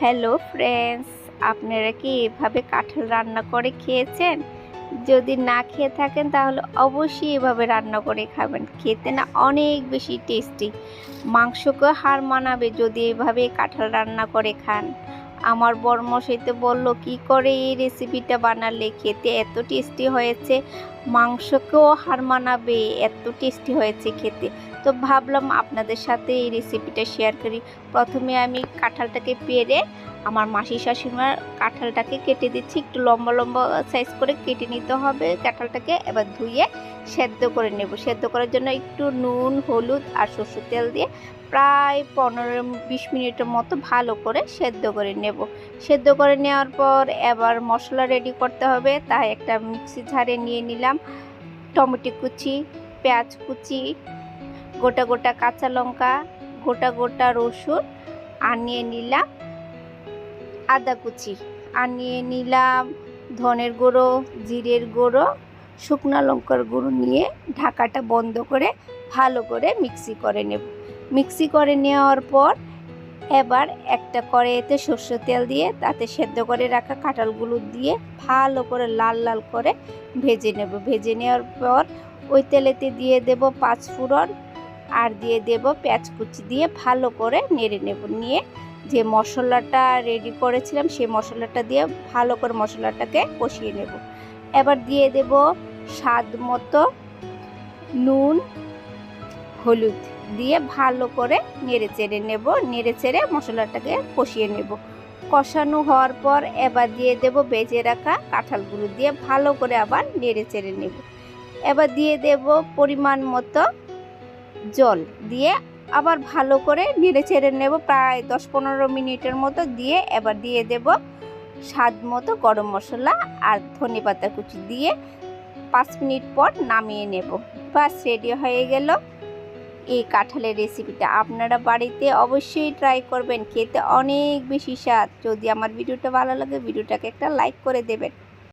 Hello friends, আপনারা কি এভাবে কাঁঠাল রান্না করে খেয়েছেন? যদি না খেয়ে থাকেন তাহলে অবশ্যই এভাবে রান্না করে খাবেন। খেতে না অনেক বেশি টেস্টি। মাংসকে হার মানাবে যদি এভাবে কাঁঠাল রান্না করে খান। আমার বরমশাই তো বলল, কি করে এই রেসিপিটা বানালে? খেতে এত টেস্টি হয়েছে। মাংসকেও হার মানাবে, এত টেস্টি হয়েছে খেতে। তো ভাবলাম আপনাদের সাথে এই রেসিপিটা শেয়ার করি। প্রথমে আমি কাঁঠালটাকে পেরে আমার মাসি শাশুড়িমার কাঁঠালটাকে কেটে দিচ্ছি। একটু লম্বা লম্বা সাইজ করে কেটে নিতে হবে কাঁঠালটাকে। এবার ধুয়ে সেদ্ধ করে নেব। সেদ্ধ করার জন্য একটু নুন, হলুদ আর সরষের তেল দিয়ে প্রায় পনেরো, বিশ মিনিটের মতো ভালো করে সেদ্ধ করে নেব। সেদ্ধ করে নেওয়ার পর এবার মশলা রেডি করতে হবে। তাই একটা মিক্সি ঝাড়ে নিয়ে নিলাম। টমেটো কুচি, পেঁয়াজ কুচি, গোটা গোটা কাঁচা লঙ্কা, গোটা গোটা রসুন আর নিয়ে নিলাম আদা কুচি। আর নিয়ে নিলাম ধনের গুঁড়ো, জিরের গুঁড়ো শুকনো লঙ্কার গুঁড়ো নিয়ে ঢাকাটা বন্ধ করে ভালো করে মিক্সি করে নেব। মিক্সি করে নেওয়ার পর এবার একটা কড়াইতে সর্ষের তেল দিয়ে তাতে সেদ্ধ করে রাখা কাঁঠালগুলো দিয়ে ভালো করে লাল লাল করে ভেজে নেব। ভেজে নেওয়ার পর ওই তেলেতে দিয়ে দেব পাঁচ ফোড়ন আর দিয়ে দেব পেঁয়াজ কুচি দিয়ে ভালো করে নেড়ে নেব। নিয়ে যে মশলাটা রেডি করেছিলাম সেই মশলাটা দিয়ে ভালো করে মশলাটাকে কষিয়ে নেব। এবার দিয়ে দেব স্বাদ মতো নুন, হলুদ দিয়ে ভালো করে নেড়ে চেড়ে নেব। নেড়ে চেড়ে মশলাটাকে কষিয়ে নেব। কষানো হওয়ার পর এবার দিয়ে দেব বেজে রাখা কাঁঠালগুলো দিয়ে ভালো করে আবার নেড়ে চেড়ে নেব। এবার দিয়ে দেব পরিমাণ মতো জল দিয়ে আবার ভালো করে নেড়ে চেড়ে নেব। প্রায় দশ পনেরো মিনিটের মতো দিয়ে এবার দিয়ে দেব স্বাদ মতো গরম মশলা আর ধনে পাতা কুচি দিয়ে পাঁচ মিনিট পর নামিয়ে নেব। বাস রেডি হয়ে গেল। এই কাঁঠালের রেসিপিটা আপনারা বাড়িতে অবশ্যই ট্রাই করবেন। খেতে অনেক বেশি স্বাদ। যদি আমার ভিডিওটা ভালো লাগে, ভিডিওটাকে একটা লাইক করে দেবেন।